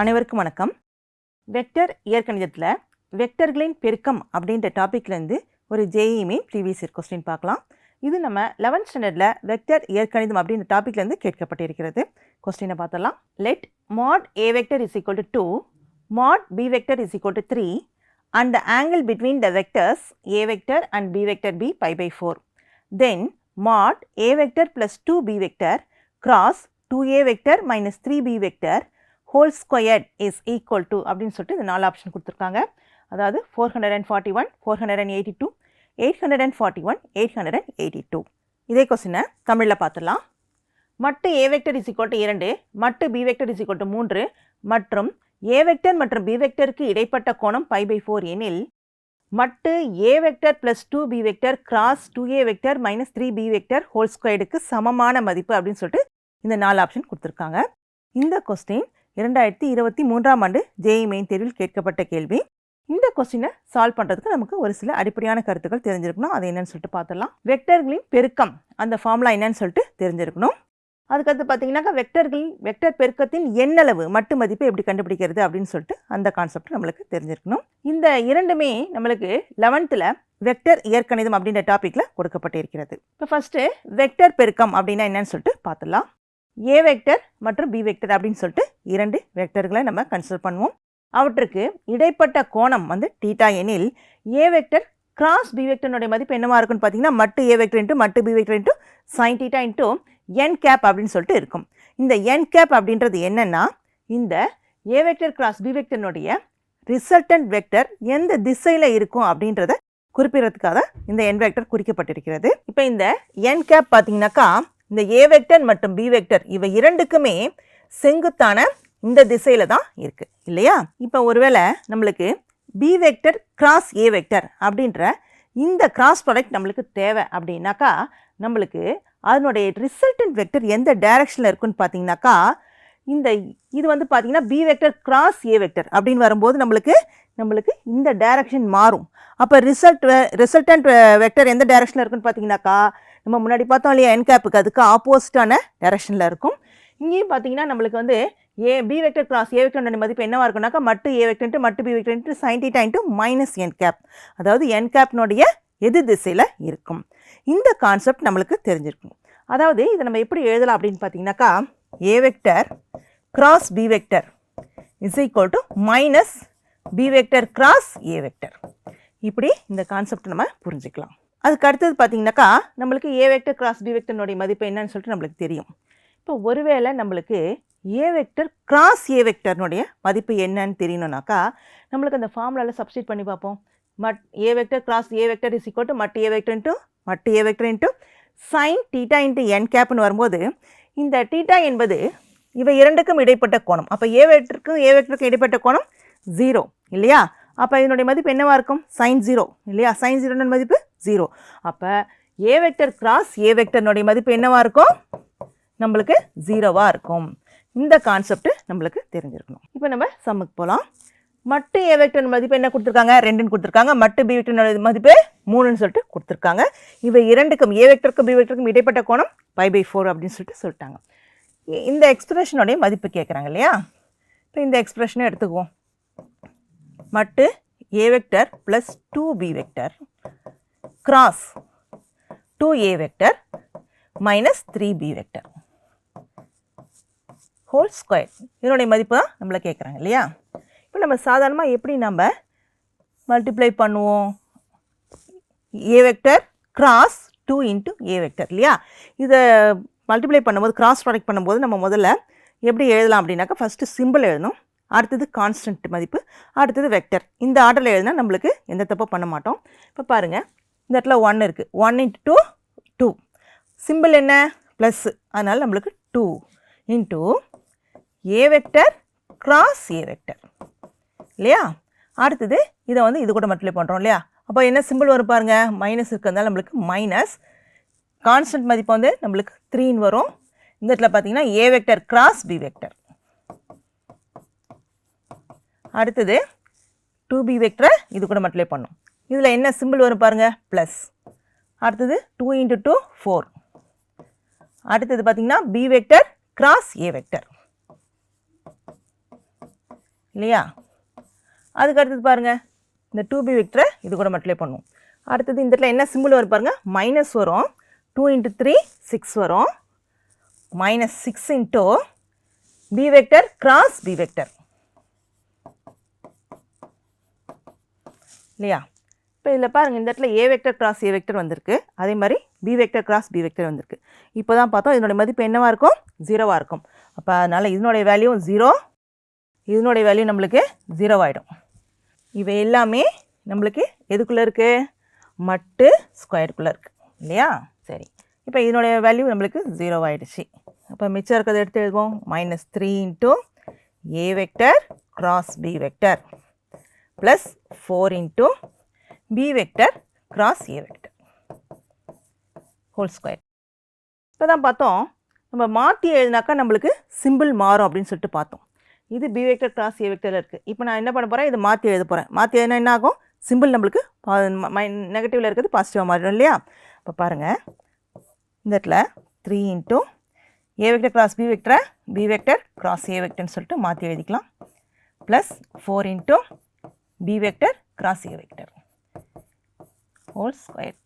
அனைவருக்கும் வணக்கம். வெக்டர் இயற்கணிதத்தில் வெக்டர்களின் பெருக்கம் அப்படின்ற டாப்பிக்லேருந்து ஒரு ஜேஇமே ப்ரீவியஸ் இயர் கொஸ்டின் பார்க்கலாம். இது நம்ம லெவன்த் ஸ்டாண்டர்டில் வெக்டர் இயற்கணிதம் அப்படின்ற டாப்பிக்லேருந்து கேட்கப்பட்டிருக்கிறது. கொஸ்டினை பார்த்தலாம் let mod A vector is equal to two mod B vector is equal to three and the angle between the vectors A vector and B vector B pi by four then mod A vector plus two B vector cross two A vector minus three B vector whole squared is equal to அப்படின்னு சொல்லிட்டு இந்த நாலு option கொடுத்துருக்காங்க. அதாவது four hundred and forty one four hundred and eighty two eight hundred and forty one eight hundred and eighty two இதே கொஸ்டினை தமிழில் பார்த்துடலாம். மட்டு A vector is equal to இரண்டு மட்டு B vector is equal to மூன்று மற்றும் ஏ வெக்டர் மற்றும் பி வெக்டருக்கு இடைப்பட்ட கோணம் பை பை ஃபோர் எனில் மட்டு A vector plus two B vector cross two A vector minus three B vector whole ஸ்கொயர்டுக்கு சமமான மதிப்பு அப்படின்னு சொல்லிட்டு இந்த நாலு ஆப்ஷன் கொடுத்துருக்காங்க. இந்த கொஸ்டின் இரண்டாயிரத்தி இருபத்தி மூன்றாம் ஆண்டு ஜேஇ மெயின் தேர்வில் கேட்கப்பட்ட கேள்வி. இந்த கொஸ்டினை சால்வ் பண்ணுறதுக்கு நமக்கு ஒரு சில அடிப்படையான கருத்துக்கள் தெரிஞ்சிருக்கணும். அது என்னன்னு சொல்லிட்டு பார்த்துடலாம். வெக்டர்களின் பெருக்கம் அந்த ஃபார்முலா என்னன்னு சொல்லிட்டு தெரிஞ்சிருக்கணும். அதுக்கடுத்து பார்த்தீங்கன்னாக்கா வெக்டர்கள் வெக்டர் பெருக்கத்தின் எண்ணளவு மட்டு மதிப்பை எப்படி கண்டுபிடிக்கிறது அப்படின்னு சொல்லிட்டு அந்த கான்செப்ட் நம்மளுக்கு தெரிஞ்சிருக்கணும். இந்த இரண்டுமே நம்மளுக்கு லெவன்த்தில் வெக்டர் இயற்கணிதம் அப்படின்ற டாப்பிக்கில் கொடுக்கப்பட்டிருக்கிறது. இப்போ ஃபஸ்ட்டு வெக்டர் பெருக்கம் அப்படின்னா என்னன்னு சொல்லிட்டு பார்த்துடலாம். ஏ வெக்டர் மற்றும் பி வெக்டர் அப்படின்னு சொல்லிட்டு இரண்டு வெக்டர்களை நம்ம கன்சிடர் பண்ணுவோம். அவற்றுக்கு இடைப்பட்ட கோணம் வந்து டீட்டா எனில் ஏ வெக்டர் கிராஸ் பி வெக்டர்னுடைய மதிப்பு என்னவாக இருக்குன்னு பார்த்தீங்கன்னா மட்டு ஏ வெக்டர் இன்ட்டு மட்டு B vector into sine theta into N cap அப்படின்னு சொல்லிட்டு இருக்கும். இந்த என் கேப் அப்படின்றது என்னென்னா இந்த ஏ வெக்டர் கிராஸ் பி வெக்டர்னுடைய ரிசல்டன்ட் வெக்டர் எந்த திசையில் இருக்கும் அப்படின்றத குறிப்பிடறதுக்காக இந்த என் வெக்டர் குறிக்கப்பட்டிருக்கிறது. இப்போ இந்த என் கேப் பார்த்தீங்கன்னாக்கா இந்த ஏ வெக்டர் மற்றும் பி வெக்டர் இவை இரண்டுக்குமே செங்குத்தான இந்த திசையில தான் இருக்கு. இல்லையா? இப்போ ஒருவேளை நம்மளுக்கு B vector cross A vector அப்படின்ற இந்த கிராஸ் ப்ராடக்ட் நம்மளுக்கு தேவை அப்படின்னாக்கா நம்மளுக்கு அதனுடைய ரிசல்டன்ட் வெக்டர் எந்த டைரக்ஷனில் இருக்குன்னு பார்த்தீங்கன்னாக்கா இந்த இது வந்து பார்த்தீங்கன்னா B vector cross A vector அப்படின்னு வரும்போது நம்மளுக்கு நம்மளுக்கு இந்த டைரக்ஷன் மாறும். அப்போ ரிசல்ட் ரிசல்டன்ட் வெக்டர் எந்த டைரக்ஷனில் இருக்குன்னு பார்த்தீங்கன்னாக்கா நம்ம முன்னாடி பார்த்தோம் இல்லையா என்கேப்புக்கு அதுக்கு ஆப்போசிட்டான டைரக்ஷனில் இருக்கும். இங்கேயும் பார்த்தீங்கன்னா நம்மளுக்கு வந்து A B vector cross A vector மதிப்பு என்னவாக இருக்கும்னாக்கா மட்டு ஏ வெக்டர்ன்ட்டு மட்டு B வெக்டர்ன்ட்டு sine theta into minus N cap அதாவது என் கேப்னுடைய எதிர் திசையில் இருக்கும். இந்த கான்செப்ட் நம்மளுக்கு தெரிஞ்சிருக்கும். அதாவது இதை நம்ம எப்படி எழுதலாம் அப்படின்னு பார்த்தீங்கன்னாக்கா A vector cross B vector is equal to minus B vector cross A vector இப்படி இந்த கான்செப்ட் நம்ம புரிஞ்சுக்கலாம். அதுக்கு அடுத்தது பார்த்தீங்கன்னாக்கா நம்மளுக்கு ஏ வெக்டர் கிராஸ் பி வெக்டர்னுடைய மதிப்பு என்னன்னு சொல்லிட்டு நம்மளுக்கு தெரியும். இப்போ ஒருவேளை நம்மளுக்கு ஏ வெக்டர் கிராஸ் ஏ வெக்டர்னுடைய மதிப்பு என்னன்னு தெரியணும்னாக்கா நம்மளுக்கு அந்த ஃபார்முலாவில் சப்ஸ்டியூட் பண்ணி பார்ப்போம். Mod A vector cross A vector is equal to mod A vector into mod A vector into sine theta into N கேப்னு வரும்போது இந்த டீட்டா என்பது இவை இரண்டுக்கும் இடைப்பட்ட கோணம். அப்போ ஏ வெக்டருக்கும் ஏ வெக்டருக்கும் இடைப்பட்ட கோணம் ஜீரோ இல்லையா? அப்போ இதனுடைய மதிப்பு என்னவாக இருக்கும்? சைன் ஜீரோ இல்லையா? சைன் ஜீரோன மதிப்பு ஜீரோ அப்போ ஏ வெக்டர் கிராஸ் ஏ வெக்டர்னுடைய மதிப்பு என்னவாக இருக்கும்? நம்மளுக்கு ஜீரோவாக இருக்கும். இந்த கான்செப்ட் நம்மளுக்கு தெரிஞ்சிருக்கணும். இப்போ நம்ம சம்முக்கு போகலாம் மட்டு ஏ வெக்டர் மதிப்பு என்ன கொடுத்துருக்காங்க? ரெண்டுன்னு கொடுத்துருக்காங்க. மட்டு பி வெக்டர் மதிப்பு மூணுன்னு சொல்லிட்டு கொடுத்துருக்காங்க. இவை இரண்டுக்கும் ஏ வெக்டருக்கும் பி வெக்டருக்கும் இடைப்பட்ட கோணம் பை பை ஃபோர் அப்படின்னு சொல்லிட்டு சொல்லிட்டாங்க. இந்த எக்ஸ்பிரஷனுடைய மதிப்பு கேட்குறாங்க இல்லையா? இப்போ இந்த எக்ஸ்பிரஷனை எடுத்துக்குவோம். மட்டு A vector plus two B vector cross two A vector minus three B vector whole square இதனுடைய மதிப்பு தான் நம்மளை கேட்குறாங்க இல்லையா? இப்போ நம்ம சாதாரணமாக எப்படி நம்ம மல்டிப்ளை பண்ணுவோம்? A vector cross two into A vector இல்லையா? இதை மல்டிப்ளை பண்ணும்போது கிராஸ் ப்ராடக்ட் பண்ணும்போது நம்ம முதல்ல எப்படி எழுதலாம் அப்படின்னாக்கா ஃபஸ்ட்டு சிம்பிள் எழுதணும். அடுத்தது கான்ஸ்டன்ட் மதிப்பு அடுத்தது வெக்டர் இந்த ஆர்டரில் எழுதினா நம்மளுக்கு எந்த தப்பும் பண்ண மாட்டோம். இப்போ பாருங்கள் இந்த இடத்துல ஒன் இருக்குது one into two two simple என்ன? ப்ளஸ் அதனால் நம்மளுக்கு two into A vector cross A vector இல்லையா? அடுத்தது இதை வந்து இது கூட மல்டிப்ளை பண்ணுறோம் இல்லையா? அப்போ என்ன சிம்பிள் வரும் பாருங்க? மைனஸ் இருக்கிறதுனால நம்மளுக்கு மைனஸ் கான்ஸ்டன்ட் மதிப்பு வந்து நம்மளுக்கு த்ரீன்னு வரும். இந்த இடத்துல பார்த்தீங்கன்னா A vector cross B vector அடுத்தது டூ பி வெக்டரை இது கூட மல்டிப்ளை பண்ணும் இதில் என்ன சிம்பிள் வரும் பாருங்கள் ப்ளஸ் அடுத்தது டூ இன்ட்டு டூ ஃபோர் அடுத்தது பார்த்திங்கன்னா B vector cross A vector இல்லையா? அதுக்கு அடுத்தது பாருங்கள் இந்த டூ பி வெக்டரை இது கூட மல்டிப்ளை பண்ணும் அடுத்தது இந்த இடத்துல என்ன சிம்பிள் வரும் பாருங்கள் மைனஸ் வரும். டூ இன்ட்டு த்ரீ சிக்ஸ் வரும். Minus six into B vector cross B vector இல்லையா? இப்போ இதில் பாருங்கள் இந்த இடத்துல A vector cross A vector வந்திருக்கு. அதே மாதிரி B vector cross B vector வந்திருக்கு. இப்போ தான் பார்த்தோம் இதனுடைய மதிப்பு என்னவாக இருக்கும்? ஜீரோவாக இருக்கும். அப்போ அதனால் இதனுடைய வேல்யூ ஜீரோ இதனுடைய வேல்யூ நம்மளுக்கு ஜீரோவாகிடும் இவை எல்லாமே நம்மளுக்கு எதுக்குள்ளே இருக்குது மட்டு ஸ்கொயருக்குள்ளே இருக்குது இல்லையா? சரி. இப்போ இதனுடைய வேல்யூ நம்மளுக்கு ஜீரோ ஆகிடுச்சு அப்போ மிச்சம் இருக்கிறத எடுத்து எழுதுவோம். Minus three into A vector cross B vector plus four into B vector cross A vector whole square இப்போ தான் பார்த்தோம். நம்ம மாற்றி எழுதினாக்கா நம்மளுக்கு சிம்பிள் மாறும் அப்படின்னு சொல்லிட்டு பார்த்தோம். இது பி வெக்டர் கிராஸ் ஏ வெக்டரில் இருக்குது இப்போ நான் என்ன பண்ண போகிறேன் இதை மாற்றி எழுத போகிறேன் மாற்றி எழுதினா என்ன ஆகும்? சிம்பிள் நம்மளுக்கு நெகட்டிவில் இருக்கிறது பாசிட்டிவாக மாறிடும் இல்லையா? இப்போ பாருங்கள் இந்த இடத்துல three into A vector cross B வெக்டரை பி வெக்டர் கிராஸ் ஏ வெக்டர்னு சொல்லிட்டு மாற்றி எழுதிக்கலாம். Plus four into B vector cross A vector whole square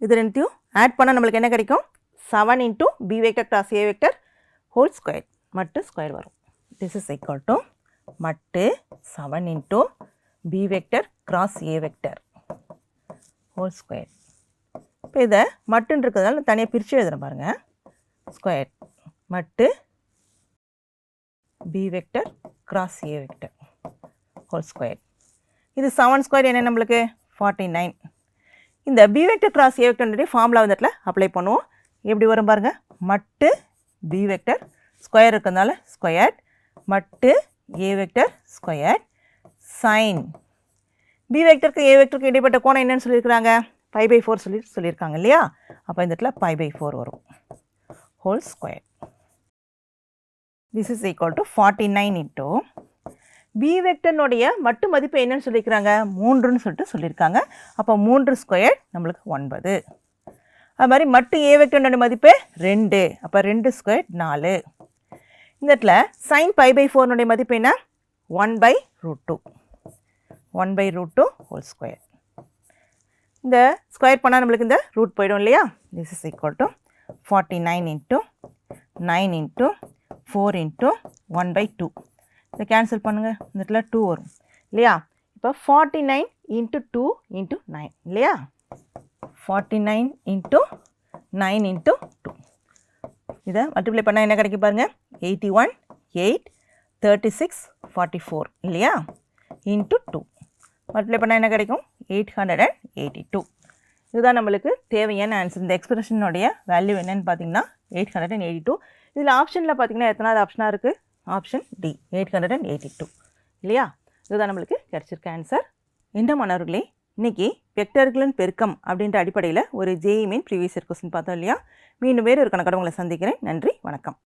இது ரெண்டையும் ஆட் பண்ணால் நம்மளுக்கு என்ன கிடைக்கும்? Seven into B vector cross A vector whole square மட்டு ஸ்கொயர் வரும். திஸ் இஸ் equal to மட்டு seven into B vector cross A vector whole square இப்போ இதை மட்டுன்னு இருக்கிறதுனால தனியாக பிரித்து எழுதுறேன் பாருங்கள் ஸ்கொயர் மட்டு B vector cross A vector whole square இது செவன் ஸ்கொயர் என்ன நம்மளுக்கு? ஃபார்ட்டி நைன் இந்த பி வெக்டர் கிராஸ் ஏ வெக்டர்னுடைய ஃபார்முலா வந்து இடத்துல அப்ளை பண்ணுவோம். எப்படி வரும் பாருங்கள் மட்டு பி வெக்டர் ஸ்கொயர் இருக்கிறதுனால ஸ்கொயர் மட்டு A vector square sine B வெக்டருக்கு ஏ வெக்டருக்கு இடைப்பட்ட கோணம் என்னன்னு சொல்லியிருக்கிறாங்க? பை பை ஃபோர் சொல்லி சொல்லியிருக்காங்க இல்லையா? அப்போ இந்த இடத்துல பை பை ஃபோர் வரும். Whole square this is equal to forty nine into B வெக்டனுடைய மட்டு மதிப்பு என்னன்னு சொல்லியிருக்கிறாங்க மூன்றுன்னு சொல்லிட்டு சொல்லியிருக்காங்க அப்போ மூன்று ஸ்கொயர் நம்மளுக்கு ஒன்பது. அது மாதிரி மட்டு ஏ வெக்டனுடைய மதிப்பு ரெண்டு. அப்போ ரெண்டு ஸ்கொயர் நாலு. இந்த இடத்துல சைன் பை பை ஃபோர்னுடைய மதிப்பு என்ன? One by root two one by root two whole square இந்த ஸ்கொயர் பண்ணால் நம்மளுக்கு இந்த ரூட் போயிடும் இல்லையா? This is equal to forty nine into nine into four into one by two இதை கேன்சல் பண்ணுங்கள் இந்த இடத்துல டூ வரும். இல்லையா? இப்போ forty nine into two into nine இல்லையா? Forty nine into nine into two இதை மல்டிப்ளை பண்ணால் என்ன கிடைக்கும் பாருங்கள் eighty one eight thirty six forty four இல்லையா? இன்ட்டு டூ மல்டிப்ளை பண்ணால் என்ன கிடைக்கும்? Eight hundred and eighty two இதுதான் நம்மளுக்கு தேவையான ஆன்சர் இந்த எக்ஸ்பிரஷனுடைய வேல்யூ என்னென்னு பார்த்தீங்கன்னா eight hundred and eighty two இதில் ஆப்ஷனில் பார்த்தீங்கன்னா எத்தனாவது ஆப்ஷனாக இருக்குது option D eight hundred and eighty two இல்லையா? இதுதான் நம்மளுக்கு கிடச்சிருக்க ஆன்சர் இந்த மாணவர்களே இன்னைக்கு வெக்டர்களின் பெருக்கம் அப்படின்ற அடிப்படையில் ஒரு ஜேஇ மீன் ப்ரீவியஸ் கொஸ்டின் பார்த்தோம் இல்லையா? மீண்டும் வேறு ஒரு கணக்கோட உங்களை சந்திக்கிறேன். நன்றி வணக்கம்.